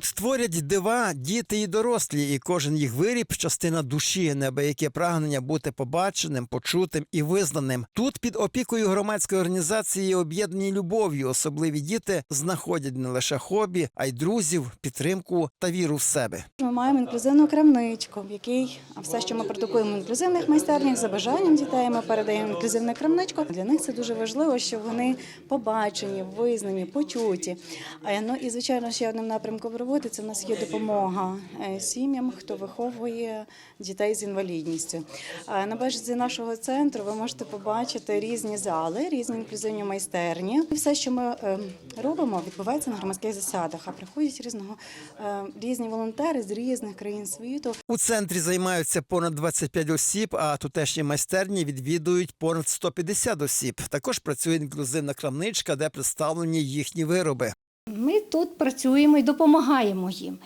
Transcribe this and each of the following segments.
Тут творять дива діти і дорослі, і кожен їх виріб частина душі, неабияке прагнення бути побаченим, почутим і визнаним. Тут під опікою громадської організації об'єднані любов'ю. Особливі діти знаходять не лише хобі, а й друзів, підтримку та віру в себе. Ми маємо інклюзивну крамничку, в якій все, що ми продукуємо в інклюзивних майстернях, за бажанням дітей ми передаємо в інклюзивну крамничку. Для них це дуже важливо, щоб вони побачені, визнані, почуті. А, Ну і звичайно, ще одним напрямком це в нас є допомога е, сім'ям, хто виховує дітей з інвалідністю. На базі нашого центру ви можете побачити різні зали, різні інклюзивні майстерні. Все, що ми е, робимо, відбувається на громадських засадах. А приходять різного е, різні волонтери з різних країн світу. У центрі займаються понад 25 осіб, а тутешні майстерні відвідують понад 150 осіб. Також працює інклюзивна крамничка, де представлені їхні вироби. Ми тут працюємо і допомагаємо їм.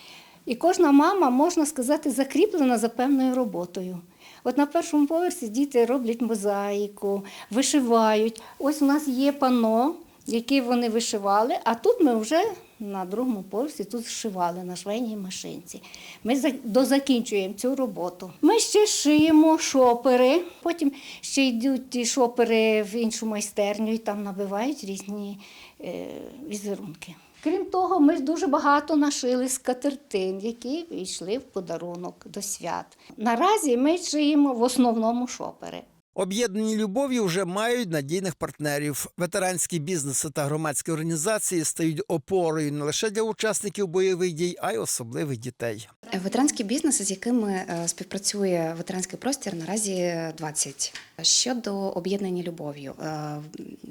І кожна мама, можна сказати, закріплена за певною роботою. От на першому поверсі діти роблять мозаїку, вишивають. Ось у нас є пано, яке вони вишивали, а тут ми вже на другому поверсі тут зшивали на швейній машинці. Ми дозакінчуємо цю роботу. Ми ще шиємо шопери, потім ще йдуть шопери в іншу майстерню і там набивають різні е, візерунки. Крім того, ми дуже багато нашили скатертин, які йшли в подарунок до свят. Наразі ми шиємо в основному шопери. Об'єднані любові вже мають надійних партнерів. Ветеранські бізнеси та громадські організації стають опорою не лише для учасників бойових дій, а й особливих дітей. Ветеранські бізнеси, з якими е, співпрацює ветеранський простір, наразі 20. Щодо об'єднання любов'ю, е,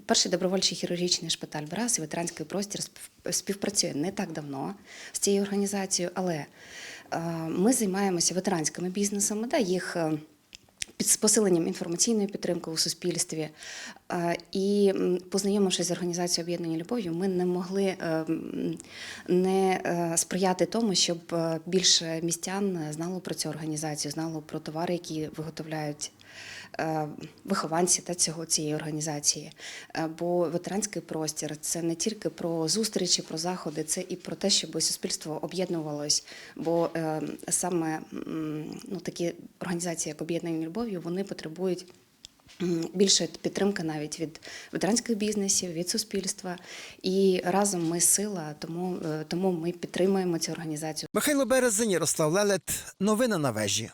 перший добровольчий хірургічний шпиталь Брас і ветеранський простір спів- співпрацює не так давно з цією організацією, але е, ми займаємося ветеранськими бізнесами, да, їх. З посиленням інформаційної підтримки у суспільстві. Е, І познайомившись з організацією об'єднання любов'ю, ми не могли е, не е, сприяти тому, щоб більше містян знало про цю організацію, знало про товари, які виготовляють. Вихованці та цього цієї організації, бо ветеранський простір це не тільки про зустрічі, про заходи, це і про те, щоб суспільство об'єднувалось. Бо саме ну, такі організації, як об'єднання любов'ю, вони потребують більше підтримки навіть від ветеранських бізнесів, від суспільства. І разом ми сила, тому, е, тому ми підтримуємо цю організацію. Михайло Березень, Ярослав Лелет. Новини на вежі.